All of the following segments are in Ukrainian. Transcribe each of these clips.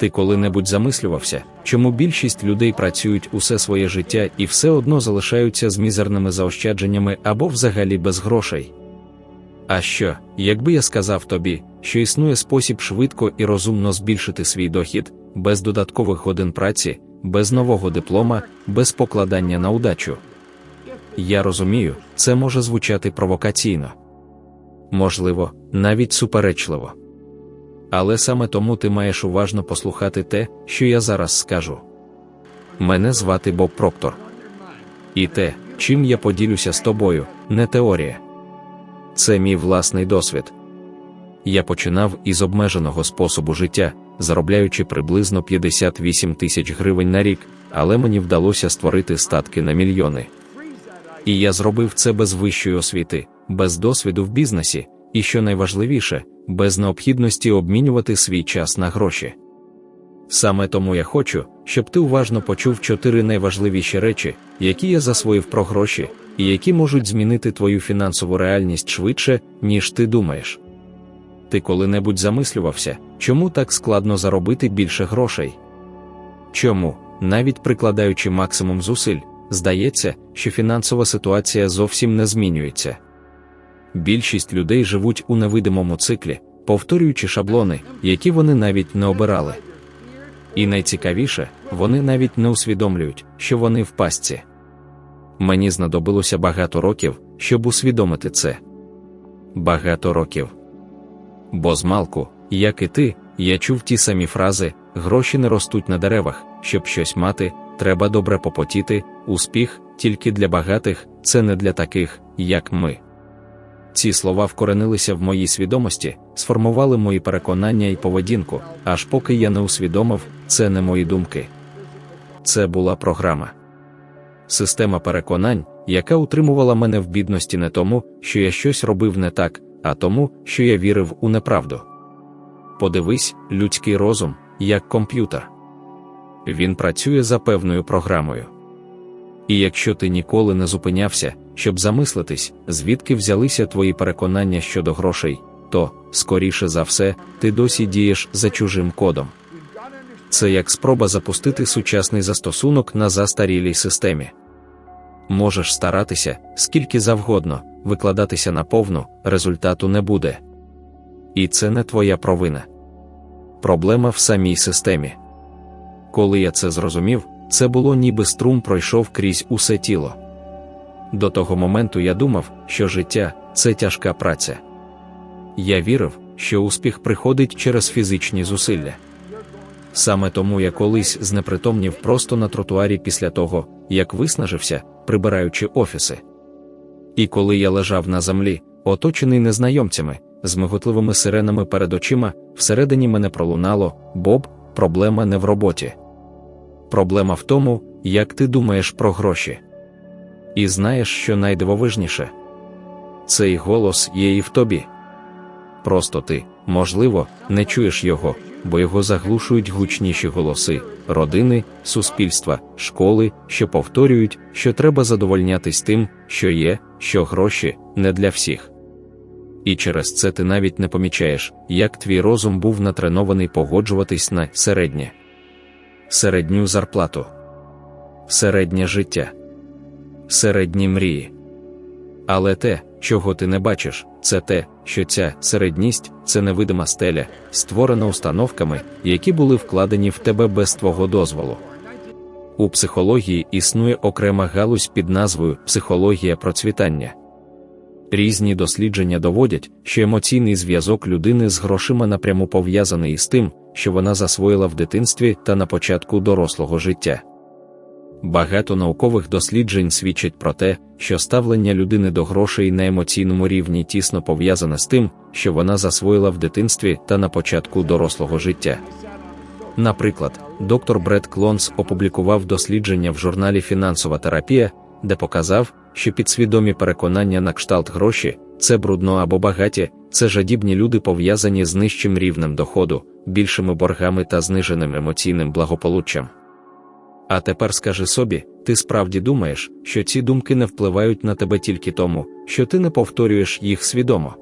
Ти коли-небудь замислювався, чому більшість людей працюють усе своє життя і все одно залишаються з мізерними заощадженнями або взагалі без грошей? А що, якби я сказав тобі, що існує спосіб швидко і розумно збільшити свій дохід, без додаткових годин праці, без нового диплома, без покладання на удачу? Я розумію, це може звучати провокаційно. Можливо, навіть суперечливо. Але саме тому ти маєш уважно послухати те, що я зараз скажу. Мене звати Боб Проктор. І те, чим я поділюся з тобою, не теорія. Це мій власний досвід. Я починав із обмеженого способу життя, заробляючи приблизно 58 тисяч гривень на рік, але мені вдалося створити статки на мільйони. І я зробив це без вищої освіти, без досвіду в бізнесі, і що найважливіше, без необхідності обмінювати свій час на гроші. Саме тому я хочу, щоб ти уважно почув чотири найважливіші речі, які я засвоїв про гроші, і які можуть змінити твою фінансову реальність швидше, ніж ти думаєш. Ти коли-небудь замислювався, чому так складно заробити більше грошей? Чому, навіть прикладаючи максимум зусиль, здається, що фінансова ситуація зовсім не змінюється. Більшість людей живуть у невидимому циклі, повторюючи шаблони, які вони навіть не обирали. І найцікавіше, вони навіть не усвідомлюють, що вони в пастці. Мені знадобилося багато років, щоб усвідомити це. Багато років. Бо змалку, як і ти, я чув ті самі фрази: гроші не ростуть на деревах, щоб щось мати, треба добре попотіти, успіх тільки для багатих, це не для таких, як ми. Ці слова вкоренилися в моїй свідомості, сформували мої переконання і поведінку, аж поки я не усвідомив, це не мої думки. Це була програма. Система переконань, яка утримувала мене в бідності не тому, що я щось робив не так, а тому, що я вірив у неправду. Подивись, людський розум, як комп'ютер. Він працює за певною програмою. І якщо ти ніколи не зупинявся, щоб замислитись, звідки взялися твої переконання щодо грошей, то, скоріше за все, ти досі дієш за чужим кодом. Це як спроба запустити сучасний застосунок на застарілій системі. Можеш старатися, скільки завгодно, викладатися на повну, результату не буде. І це не твоя провина. Проблема в самій системі. Коли я це зрозумів, це було ніби струм пройшов крізь усе тіло. До того моменту я думав, що життя це тяжка праця. Я вірив, що успіх приходить через фізичні зусилля. Саме тому я колись знепритомнів просто на тротуарі після того, як виснажився, прибираючи офіси. І коли я лежав на землі, оточений незнайомцями, з миготливими сиренами перед очима, всередині мене пролунало Боб, проблема не в роботі. Проблема в тому, як ти думаєш про гроші. І знаєш, що найдивовижніше? Цей голос є і в тобі. Просто ти, можливо, не чуєш його, бо його заглушують гучніші голоси, родини, суспільства, школи, що повторюють, що треба задовольнятись тим, що є, що гроші не для всіх. І через це ти навіть не помічаєш, як твій розум був натренований погоджуватись на середнє, середню зарплату, середнє життя, середні мрії. Але те, чого ти не бачиш, це те, що ця середність це невидима стеля, створена установками, які були вкладені в тебе без твого дозволу. У психології існує окрема галузь під назвою психологія процвітання. Різні дослідження доводять, що емоційний зв'язок людини з грошима напряму пов'язаний із тим, що вона засвоїла в дитинстві та на початку дорослого життя. Багато наукових досліджень свідчать про те, що ставлення людини до грошей на емоційному рівні тісно пов'язане з тим, що вона засвоїла в дитинстві та на початку дорослого життя. Наприклад, доктор Бред Клонс опублікував дослідження в журналі Фінансова терапія, де показав, що підсвідомі переконання на кшталт гроші це брудно або багаті, це жадібні люди пов'язані з нижчим рівнем доходу, більшими боргами та зниженим емоційним благополуччям. А тепер скажи собі, ти справді думаєш, що ці думки не впливають на тебе тільки тому, що ти не повторюєш їх свідомо.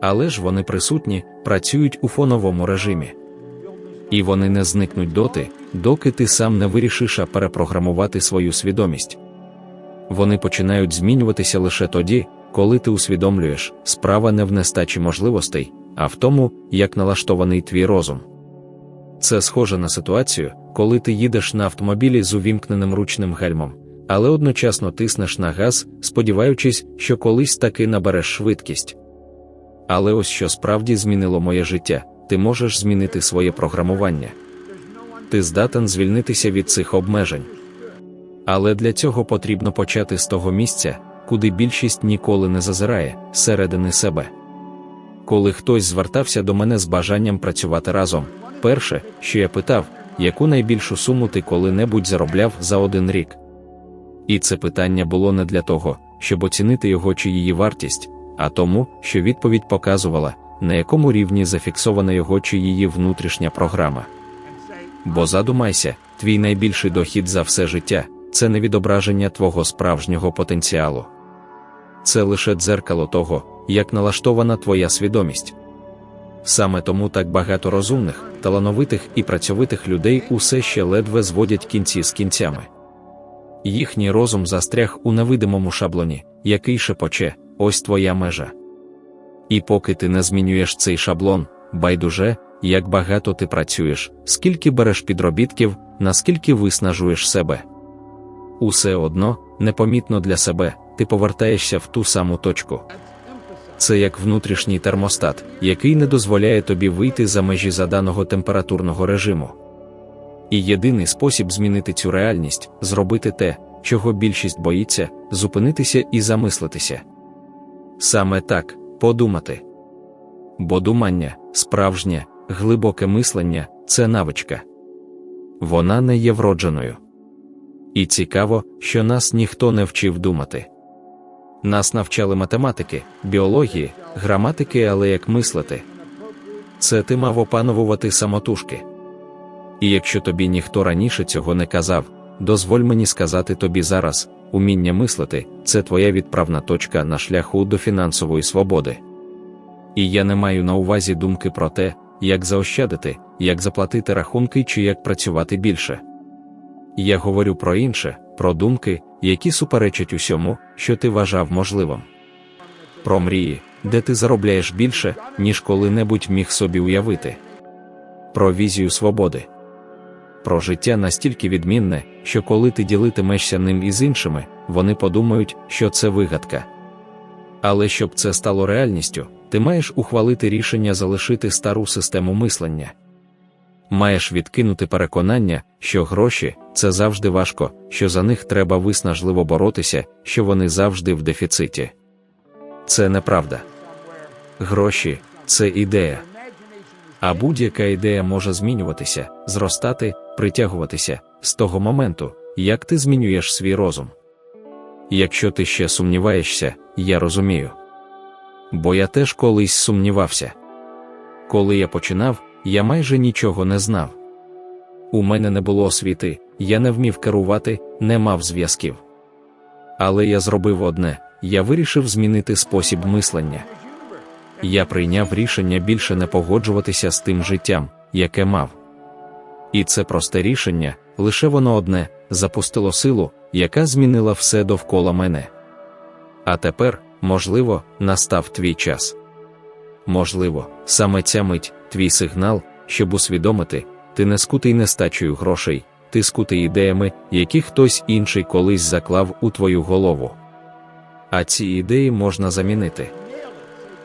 Але ж вони присутні, працюють у фоновому режимі. І вони не зникнуть доти, доки ти сам не вирішиш перепрограмувати свою свідомість. Вони починають змінюватися лише тоді, коли ти усвідомлюєш, справа не в нестачі можливостей, а в тому, як налаштований твій розум. Це схоже на ситуацію, коли ти їдеш на автомобілі з увімкненим ручним гальмом, але одночасно тиснеш на газ, сподіваючись, що колись таки набереш швидкість. Але ось що справді змінило моє життя, ти можеш змінити своє програмування. Ти здатен звільнитися від цих обмежень. Але для цього потрібно почати з того місця, куди більшість ніколи не зазирає, середини себе. Коли хтось звертався до мене з бажанням працювати разом, перше, що я питав, яку найбільшу суму ти коли-небудь заробляв за один рік. І це питання було не для того, щоб оцінити його чи її вартість, а тому, що відповідь показувала, на якому рівні зафіксована його чи її внутрішня програма. Бо задумайся, твій найбільший дохід за все життя це не відображення твого справжнього потенціалу. Це лише дзеркало того, як налаштована твоя свідомість. Саме тому так багато розумних, талановитих і працьовитих людей усе ще ледве зводять кінці з кінцями. Їхній розум застряг у невидимому шаблоні, який шепоче, ось твоя межа. І поки ти не змінюєш цей шаблон, байдуже, як багато ти працюєш, скільки береш підробітків, наскільки виснажуєш себе. Усе одно, непомітно для себе, ти повертаєшся в ту саму точку. Це як внутрішній термостат, який не дозволяє тобі вийти за межі заданого температурного режиму. І єдиний спосіб змінити цю реальність зробити те, чого більшість боїться, зупинитися і замислитися. Саме так подумати. Бо думання, справжнє, глибоке мислення це навичка. Вона не є вродженою. І цікаво, що нас ніхто не вчив думати. Нас навчали математики, біології, граматики, але як мислити. Це ти мав опановувати самотужки. І якщо тобі ніхто раніше цього не казав, дозволь мені сказати тобі зараз: уміння мислити це твоя відправна точка на шляху до фінансової свободи. І я не маю на увазі думки про те, як заощадити, як заплатити рахунки чи як працювати більше. Я говорю про інше, про думки, які суперечать усьому, що ти вважав можливим. Про мрії, де ти заробляєш більше, ніж коли-небудь міг собі уявити. Про візію свободи. Про життя настільки відмінне, що коли ти ділитимешся ним із іншими, вони подумають, що це вигадка. Але щоб це стало реальністю, ти маєш ухвалити рішення залишити стару систему мислення. Маєш відкинути переконання, що гроші це завжди важко, що за них треба виснажливо боротися, що вони завжди в дефіциті. Це неправда. Гроші це ідея. А будь-яка ідея може змінюватися, зростати, притягуватися з того моменту, як ти змінюєш свій розум. Якщо ти ще сумніваєшся, я розумію. Бо я теж колись сумнівався. Коли я починав, я майже нічого не знав. У мене не було освіти, я не вмів керувати, не мав зв'язків. Але я зробив одне: я вирішив змінити спосіб мислення. Я прийняв рішення більше не погоджуватися з тим життям, яке мав. І це просте рішення, лише воно одне, запустило силу, яка змінила все довкола мене. А тепер, можливо, настав твій час. Можливо, саме ця мить, твій сигнал, щоб усвідомити, ти не скутий нестачею грошей, ти скутий ідеями, які хтось інший колись заклав у твою голову. А ці ідеї можна замінити.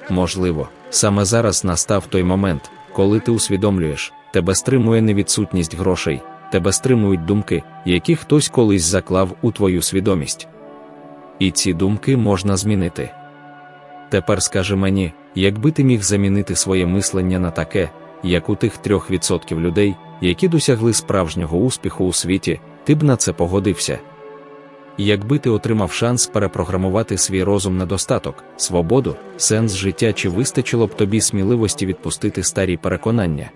Можливо, саме зараз настав той момент, коли ти усвідомлюєш, тебе стримує невідсутність грошей, тебе стримують думки, які хтось колись заклав у твою свідомість. І ці думки можна змінити. Тепер скажи мені, якби ти міг замінити своє мислення на таке, як у тих трьох відсотків людей, які досягли справжнього успіху у світі, ти б на це погодився. Якби ти отримав шанс перепрограмувати свій розум на достаток, свободу, сенс життя чи вистачило б тобі сміливості відпустити старі переконання?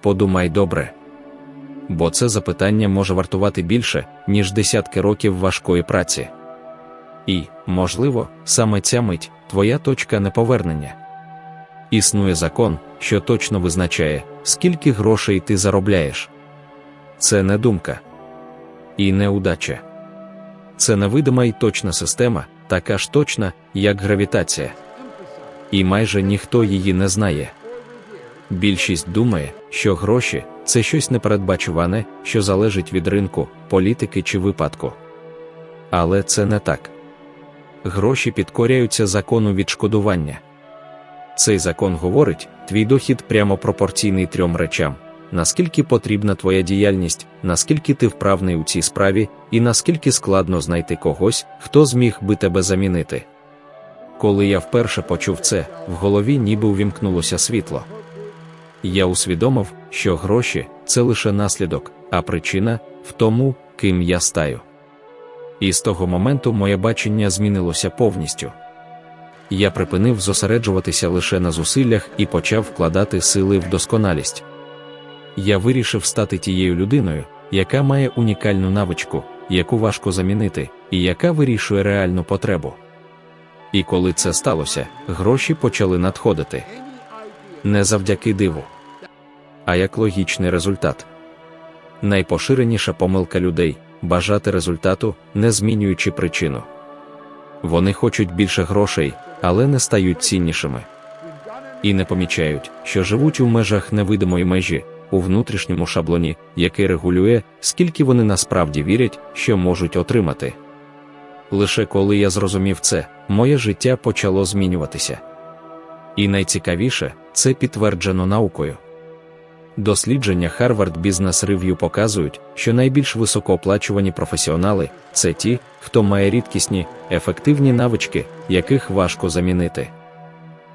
Подумай добре. Бо це запитання може вартувати більше, ніж десятки років важкої праці. І, можливо, саме ця мить твоя точка неповернення. Існує закон, що точно визначає, скільки грошей ти заробляєш. Це не думка і не удача. Це невидима і точна система, така ж точна, як гравітація. І майже ніхто її не знає. Більшість думає, що гроші це щось непередбачуване, що залежить від ринку, політики чи випадку. Але це не так. Гроші підкоряються закону відшкодування. Цей закон говорить, твій дохід прямо пропорційний трьом речам: наскільки потрібна твоя діяльність, наскільки ти вправний у цій справі, і наскільки складно знайти когось, хто зміг би тебе замінити. Коли я вперше почув це, в голові ніби увімкнулося світло. Я усвідомив, що гроші це лише наслідок, а причина в тому, ким я стаю. І з того моменту моє бачення змінилося повністю. Я припинив зосереджуватися лише на зусиллях і почав вкладати сили в досконалість. Я вирішив стати тією людиною, яка має унікальну навичку, яку важко замінити, і яка вирішує реальну потребу. І коли це сталося, гроші почали надходити не завдяки диву, а як логічний результат. Найпоширеніша помилка людей бажати результату, не змінюючи причину. Вони хочуть більше грошей, але не стають ціннішими. І не помічають, що живуть у межах невидимої межі, у внутрішньому шаблоні, який регулює, скільки вони насправді вірять, що можуть отримати. Лише коли я зрозумів це, моє життя почало змінюватися. І найцікавіше, це підтверджено наукою. Дослідження Harvard Business Review показують, що найбільш високооплачувані професіонали це ті, хто має рідкісні, ефективні навички, яких важко замінити.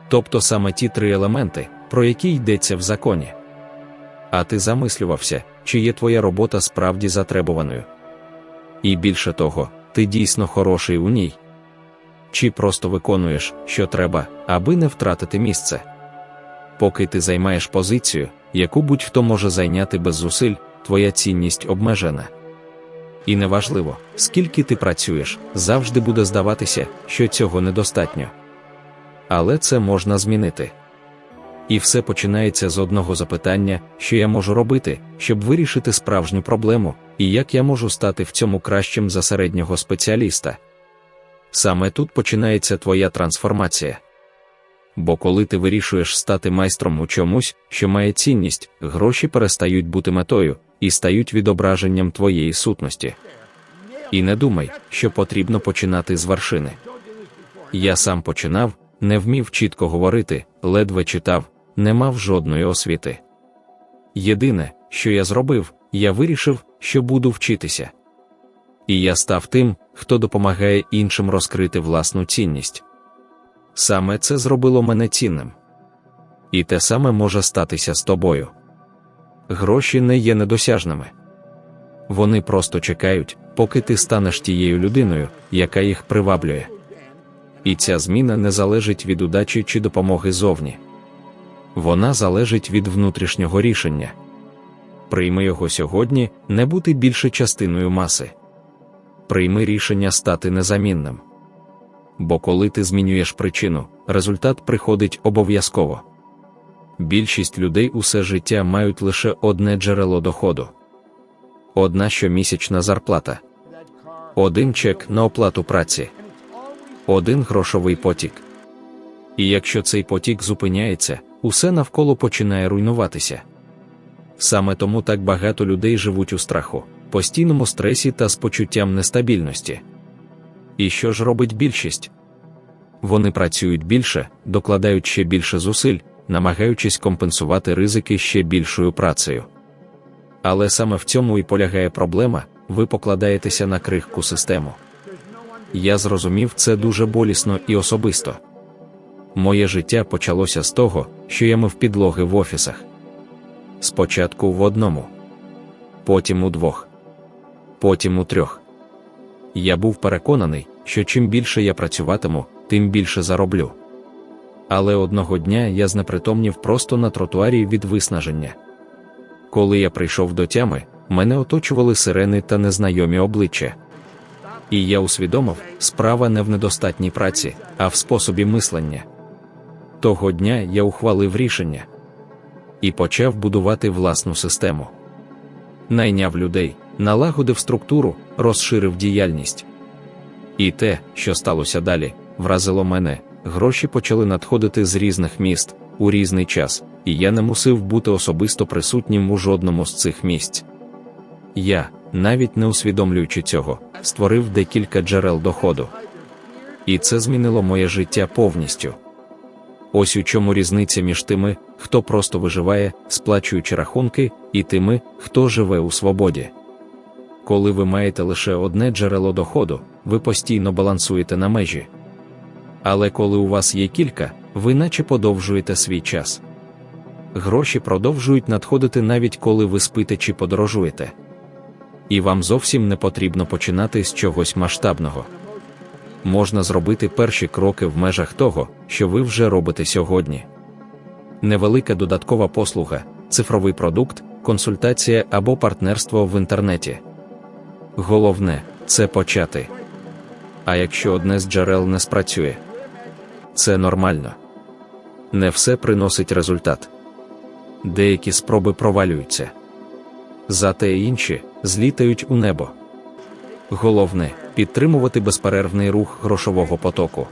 Тобто саме ті три елементи, про які йдеться в законі. А ти замислювався, чи є твоя робота справді затребуваною. І більше того, ти дійсно хороший у ній. Чи просто виконуєш, що треба, аби не втратити місце. Поки ти займаєш позицію, яку будь-хто може зайняти без зусиль, твоя цінність обмежена. І неважливо, скільки ти працюєш, завжди буде здаватися, що цього недостатньо. Але це можна змінити. І все починається з одного запитання, що я можу робити, щоб вирішити справжню проблему, і як я можу стати в цьому кращим за середнього спеціаліста. Саме тут починається твоя трансформація. Бо коли ти вирішуєш стати майстром у чомусь, що має цінність, гроші перестають бути метою і стають відображенням твоєї сутності. І не думай, що потрібно починати з вершини. Я сам починав, не вмів чітко говорити, ледве читав, не мав жодної освіти. Єдине, що я зробив, я вирішив, що буду вчитися. І я став тим, хто допомагає іншим розкрити власну цінність. Саме це зробило мене цінним. І те саме може статися з тобою. Гроші не є недосяжними. Вони просто чекають, поки ти станеш тією людиною, яка їх приваблює. І ця зміна не залежить від удачі чи допомоги зовні. Вона залежить від внутрішнього рішення. Прийми його сьогодні, не бути більше частиною маси. Прийми рішення стати незамінним бо коли ти змінюєш причину, результат приходить обов'язково. Більшість людей усе життя мають лише одне джерело доходу, одна щомісячна зарплата, один чек на оплату праці, один грошовий потік. І якщо цей потік зупиняється, усе навколо починає руйнуватися. Саме тому так багато людей живуть у страху, постійному стресі та з почуттям нестабільності. І що ж робить більшість? Вони працюють більше, докладають ще більше зусиль, намагаючись компенсувати ризики ще більшою працею. Але саме в цьому і полягає проблема, ви покладаєтеся на крихку систему. Я зрозумів це дуже болісно і особисто. Моє життя почалося з того, що я мив підлоги в офісах. Спочатку в одному, потім у двох, потім у трьох. Я був переконаний, що чим більше я працюватиму, тим більше зароблю. Але одного дня я знепритомнів просто на тротуарі від виснаження. Коли я прийшов до тями, мене оточували сирени та незнайомі обличчя. І я усвідомив, справа не в недостатній праці, а в способі мислення. Того дня я ухвалив рішення і почав будувати власну систему. Найняв людей, налагодив структуру, розширив діяльність. І те, що сталося далі, вразило мене, гроші почали надходити з різних міст у різний час, і я не мусив бути особисто присутнім у жодному з цих місць. Я, навіть не усвідомлюючи цього, створив декілька джерел доходу. І це змінило моє життя повністю. Ось у чому різниця між тими, хто просто виживає, сплачуючи рахунки, і тими, хто живе у свободі. Коли ви маєте лише одне джерело доходу, ви постійно балансуєте на межі. Але коли у вас є кілька, ви наче подовжуєте свій час. Гроші продовжують надходити навіть коли ви спите чи подорожуєте. І вам зовсім не потрібно починати з чогось масштабного. Можна зробити перші кроки в межах того, що ви вже робите сьогодні. Невелика додаткова послуга, цифровий продукт, консультація або партнерство в інтернеті. Головне це почати. А якщо одне з джерел не спрацює, це нормально. Не все приносить результат. Деякі спроби провалюються. Зате інші злітають у небо. Головне підтримувати безперервний рух грошового потоку.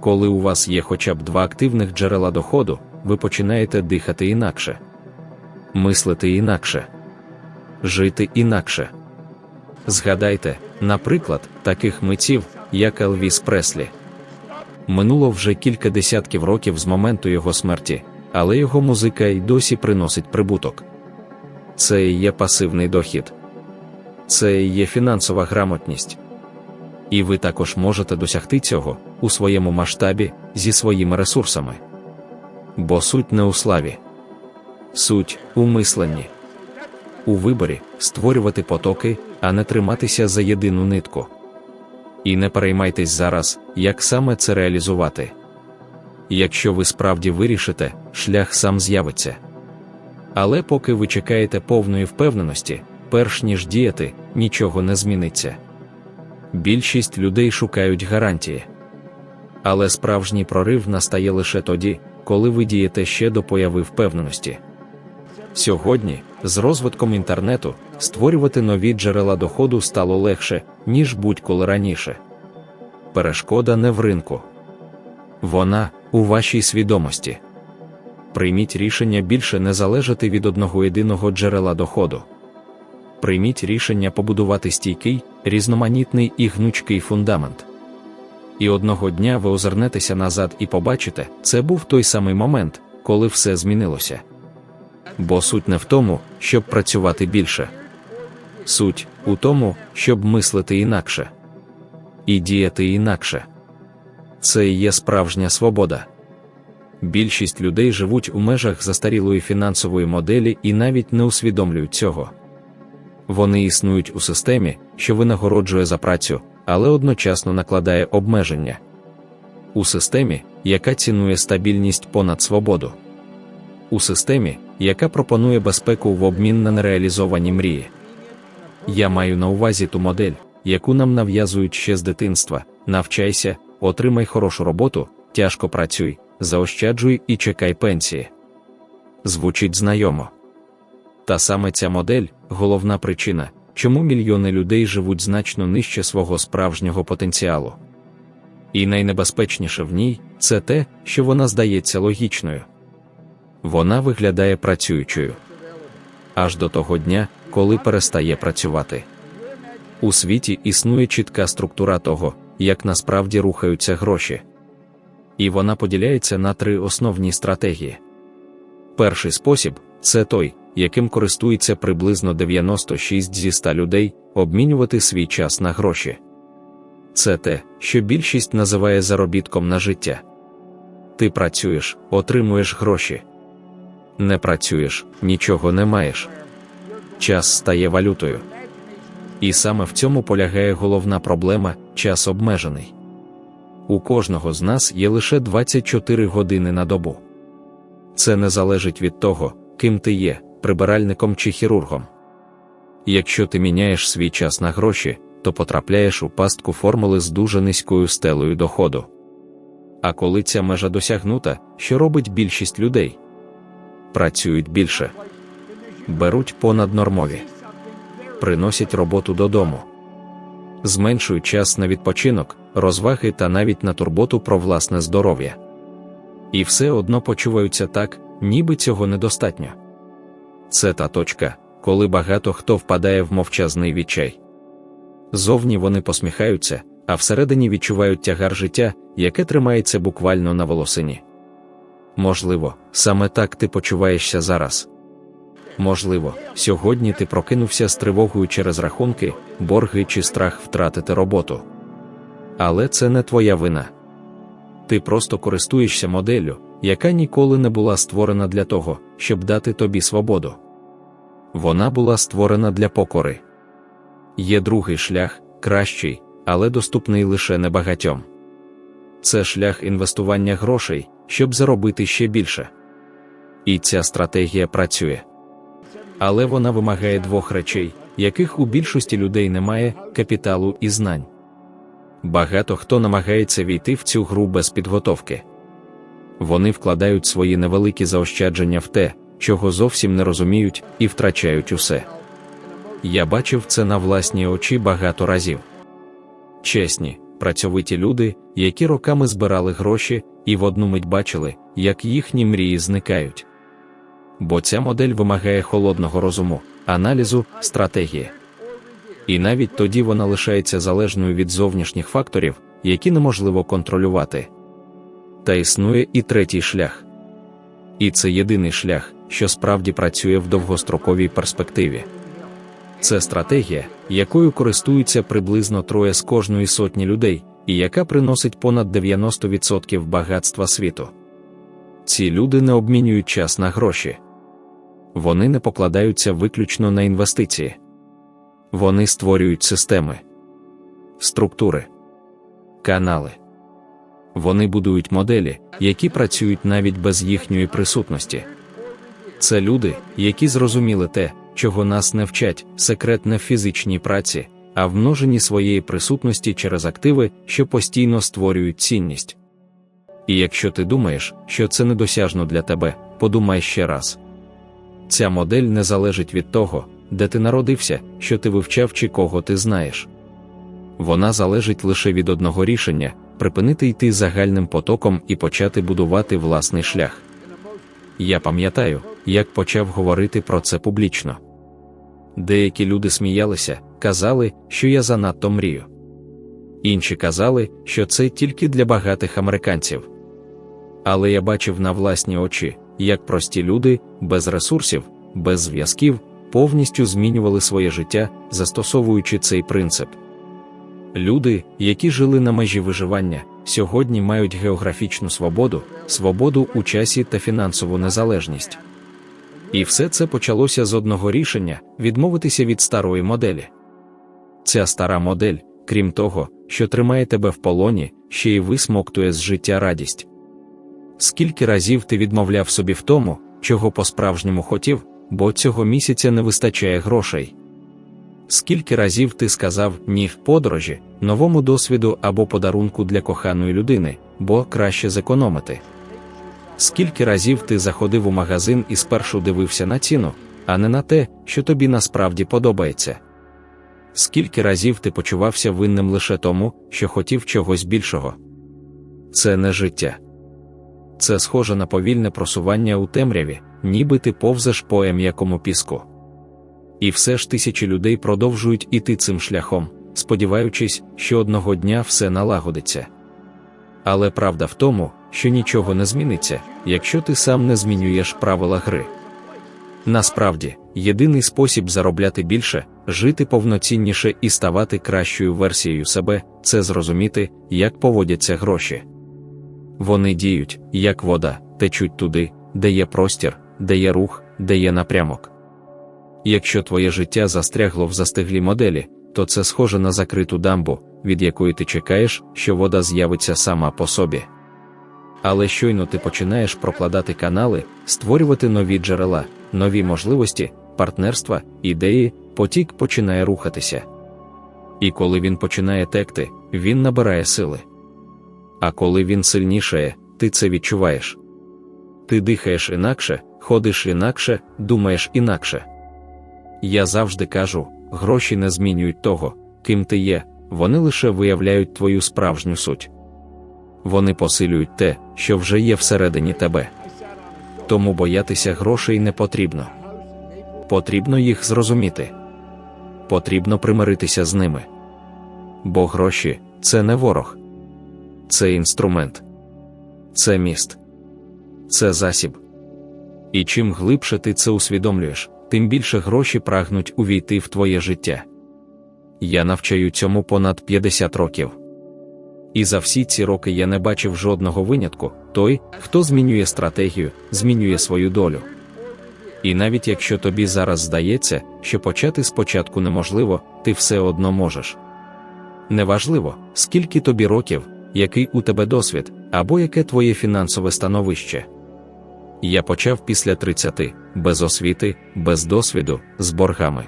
Коли у вас є хоча б два активних джерела доходу, ви починаєте дихати інакше, мислити інакше, жити інакше. Згадайте, наприклад, таких митців, як Елвіс Преслі. Минуло вже кілька десятків років з моменту його смерті, але його музика й досі приносить прибуток. Це і є пасивний дохід, це і є фінансова грамотність. І ви також можете досягти цього у своєму масштабі зі своїми ресурсами. Бо суть не у славі, суть у мисленні, у виборі створювати потоки, а не триматися за єдину нитку. І не переймайтесь зараз, як саме це реалізувати. Якщо ви справді вирішите, шлях сам з'явиться. Але поки ви чекаєте повної впевненості, перш ніж діяти, нічого не зміниться. Більшість людей шукають гарантії. Але справжній прорив настає лише тоді, коли ви дієте ще до появи впевненості. Сьогодні, з розвитком інтернету, створювати нові джерела доходу стало легше, ніж будь-коли раніше. Перешкода не в ринку. Вона у вашій свідомості. Прийміть рішення більше не залежати від одного єдиного джерела доходу. Прийміть рішення побудувати стійкий, різноманітний і гнучкий фундамент. І одного дня ви озирнетеся назад і побачите, це був той самий момент, коли все змінилося. Бо суть не в тому, щоб працювати більше. Суть у тому, щоб мислити інакше і діяти інакше. Це і є справжня свобода. Більшість людей живуть у межах застарілої фінансової моделі і навіть не усвідомлюють цього. Вони існують у системі, що винагороджує за працю, але одночасно накладає обмеження. У системі, яка цінує стабільність понад свободу. У системі, яка пропонує безпеку в обмін на нереалізовані мрії. Я маю на увазі ту модель, яку нам нав'язують ще з дитинства: навчайся, отримай хорошу роботу, тяжко працюй, заощаджуй і чекай пенсії. Звучить знайомо. Та саме ця модель головна причина, чому мільйони людей живуть значно нижче свого справжнього потенціалу. І найнебезпечніше в ній це те, що вона здається логічною. Вона виглядає працюючою аж до того дня, коли перестає працювати. У світі існує чітка структура того, як насправді рухаються гроші. І вона поділяється на три основні стратегії. Перший спосіб це той, яким користується приблизно 96 зі 100 людей, обмінювати свій час на гроші. Це те, що більшість називає заробітком на життя. Ти працюєш, отримуєш гроші. Не працюєш, нічого не маєш. Час стає валютою. І саме в цьому полягає головна проблема час обмежений. У кожного з нас є лише 24 години на добу. Це не залежить від того, ким ти є, прибиральником чи хірургом. Якщо ти міняєш свій час на гроші, то потрапляєш у пастку формули з дуже низькою стелею доходу. А коли ця межа досягнута, що робить більшість людей? працюють більше, беруть понаднормові, приносять роботу додому, зменшують час на відпочинок, розваги та навіть на турботу про власне здоров'я. І все одно почуваються так, ніби цього недостатньо. Це та точка, коли багато хто впадає в мовчазний відчай. Зовні вони посміхаються, а всередині відчувають тягар життя, яке тримається буквально на волосині. Можливо, саме так ти почуваєшся зараз. Можливо, сьогодні ти прокинувся з тривогою через рахунки, борги чи страх втратити роботу. Але це не твоя вина. Ти просто користуєшся моделлю, яка ніколи не була створена для того, щоб дати тобі свободу. Вона була створена для покори. Є другий шлях, кращий, але доступний лише небагатьом. Це шлях інвестування грошей, щоб заробити ще більше. І ця стратегія працює. Але вона вимагає двох речей, яких у більшості людей немає капіталу і знань. Багато хто намагається війти в цю гру без підготовки. Вони вкладають свої невеликі заощадження в те, чого зовсім не розуміють, і втрачають усе. Я бачив це на власні очі багато разів. Чесні, працьовиті люди, які роками збирали гроші і в одну мить бачили, як їхні мрії зникають. Бо ця модель вимагає холодного розуму, аналізу, стратегії. І навіть тоді вона лишається залежною від зовнішніх факторів, які неможливо контролювати. Та існує і третій шлях. І це єдиний шлях, що справді працює в довгостроковій перспективі. Це стратегія, якою користуються приблизно троє з кожної сотні людей, і яка приносить понад 90% багатства світу. Ці люди не обмінюють час на гроші. Вони не покладаються виключно на інвестиції. Вони створюють системи, структури, канали. Вони будують моделі, які працюють навіть без їхньої присутності. Це люди, які зрозуміли те, чого нас не вчать, секрет не в фізичній праці, а в множенні своєї присутності через активи, що постійно створюють цінність. І якщо ти думаєш, що це недосяжно для тебе, подумай ще раз. Ця модель не залежить від того, де ти народився, що ти вивчав чи кого ти знаєш. Вона залежить лише від одного рішення припинити йти загальним потоком і почати будувати власний шлях. Я пам'ятаю, як почав говорити про це публічно. Деякі люди сміялися, казали, що я занадто мрію. Інші казали, що це тільки для багатих американців. Але я бачив на власні очі, як прості люди, без ресурсів, без зв'язків, повністю змінювали своє життя, застосовуючи цей принцип. Люди, які жили на межі виживання, сьогодні мають географічну свободу, свободу у часі та фінансову незалежність. І все це почалося з одного рішення відмовитися від старої моделі. Ця стара модель, крім того, що тримає тебе в полоні, ще й висмоктує з життя радість. Скільки разів ти відмовляв собі в тому, чого по-справжньому хотів, бо цього місяця не вистачає грошей. Скільки разів ти сказав ні в подорожі, новому досвіду або подарунку для коханої людини, бо краще зекономити? Скільки разів ти заходив у магазин і спершу дивився на ціну, а не на те, що тобі насправді подобається? Скільки разів ти почувався винним лише тому, що хотів чогось більшого? Це не життя. Це схоже на повільне просування у темряві, ніби ти повзеш по м'якому піску. І все ж тисячі людей продовжують іти цим шляхом, сподіваючись, що одного дня все налагодиться. Але правда в тому, що нічого не зміниться, якщо ти сам не змінюєш правила гри. Насправді, єдиний спосіб заробляти більше, жити повноцінніше і ставати кращою версією себе це зрозуміти, як поводяться гроші. Вони діють, як вода, течуть туди, де є простір, де є рух, де є напрямок. Якщо твоє життя застрягло в застиглій моделі, то це схоже на закриту дамбу, від якої ти чекаєш, що вода з'явиться сама по собі. Але щойно ти починаєш прокладати канали, створювати нові джерела, нові можливості, партнерства, ідеї, потік починає рухатися. І коли він починає текти, він набирає сили. А коли він сильнішає, ти це відчуваєш. Ти дихаєш інакше, ходиш інакше, думаєш інакше. Я завжди кажу: гроші не змінюють того, ким ти є, вони лише виявляють твою справжню суть. Вони посилюють те, що вже є всередині тебе. Тому боятися грошей не потрібно. Потрібно їх зрозуміти. Потрібно примиритися з ними. Бо гроші це не ворог, це інструмент, це міст, це засіб. І чим глибше ти це усвідомлюєш, тим більше гроші прагнуть увійти в твоє життя. Я навчаю цьому понад 50 років. І за всі ці роки я не бачив жодного винятку той, хто змінює стратегію, змінює свою долю. І навіть якщо тобі зараз здається, що почати спочатку неможливо, ти все одно можеш. Неважливо, скільки тобі років, який у тебе досвід, або яке твоє фінансове становище. Я почав після 30, без освіти, без досвіду, з боргами.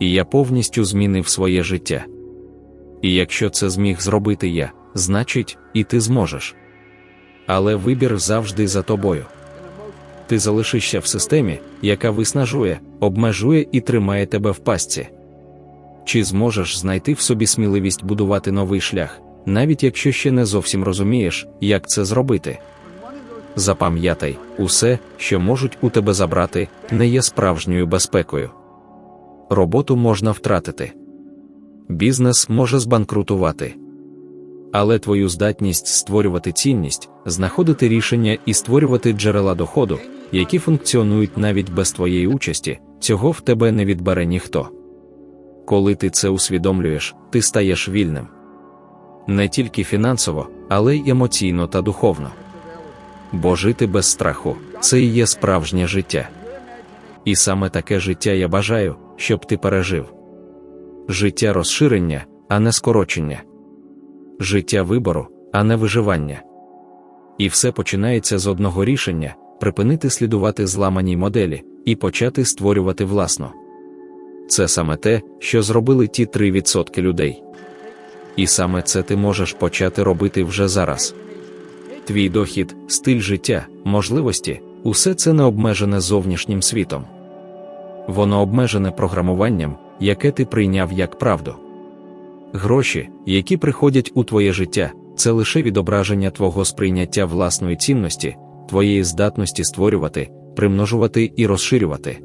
І я повністю змінив своє життя. І якщо це зміг зробити я, значить, і ти зможеш. Але вибір завжди за тобою. Ти залишишся в системі, яка виснажує, обмежує і тримає тебе в пастці. Чи зможеш знайти в собі сміливість будувати новий шлях, навіть якщо ще не зовсім розумієш, як це зробити? Запам'ятай, усе, що можуть у тебе забрати, не є справжньою безпекою. Роботу можна втратити, бізнес може збанкрутувати. Але твою здатність створювати цінність, знаходити рішення і створювати джерела доходу, які функціонують навіть без твоєї участі, цього в тебе не відбере ніхто. Коли ти це усвідомлюєш, ти стаєш вільним не тільки фінансово, але й емоційно та духовно. Бо жити без страху це і є справжнє життя. І саме таке життя я бажаю, щоб ти пережив життя розширення, а не скорочення, життя вибору, а не виживання. І все починається з одного рішення припинити слідувати зламаній моделі і почати створювати власну. Це саме те, що зробили ті 3% людей. І саме це ти можеш почати робити вже зараз. Твій дохід, стиль життя, можливості усе це не обмежене зовнішнім світом. Воно обмежене програмуванням, яке ти прийняв як правду. Гроші, які приходять у твоє життя, це лише відображення твого сприйняття власної цінності, твоєї здатності створювати, примножувати і розширювати.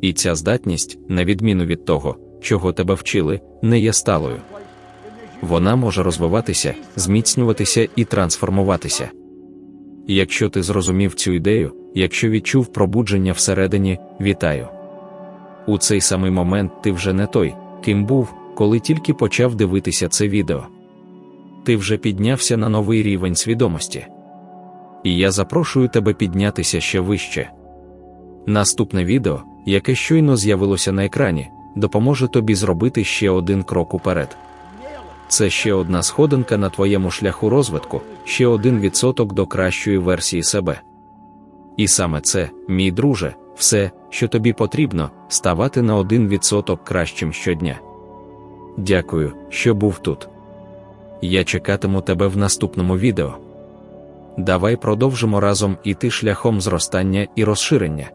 І ця здатність, на відміну від того, чого тебе вчили, не є сталою. Вона може розвиватися, зміцнюватися і трансформуватися. Якщо ти зрозумів цю ідею, якщо відчув пробудження всередині, вітаю. У цей самий момент ти вже не той, ким був, коли тільки почав дивитися це відео. Ти вже піднявся на новий рівень свідомості. І я запрошую тебе піднятися ще вище. Наступне відео, яке щойно з'явилося на екрані, допоможе тобі зробити ще один крок уперед. Це ще одна сходинка на твоєму шляху розвитку, ще один відсоток до кращої версії себе. І саме це, мій друже, все, що тобі потрібно, ставати на один відсоток кращим щодня. Дякую, що був тут. Я чекатиму тебе в наступному відео. Давай продовжимо разом іти шляхом зростання і розширення.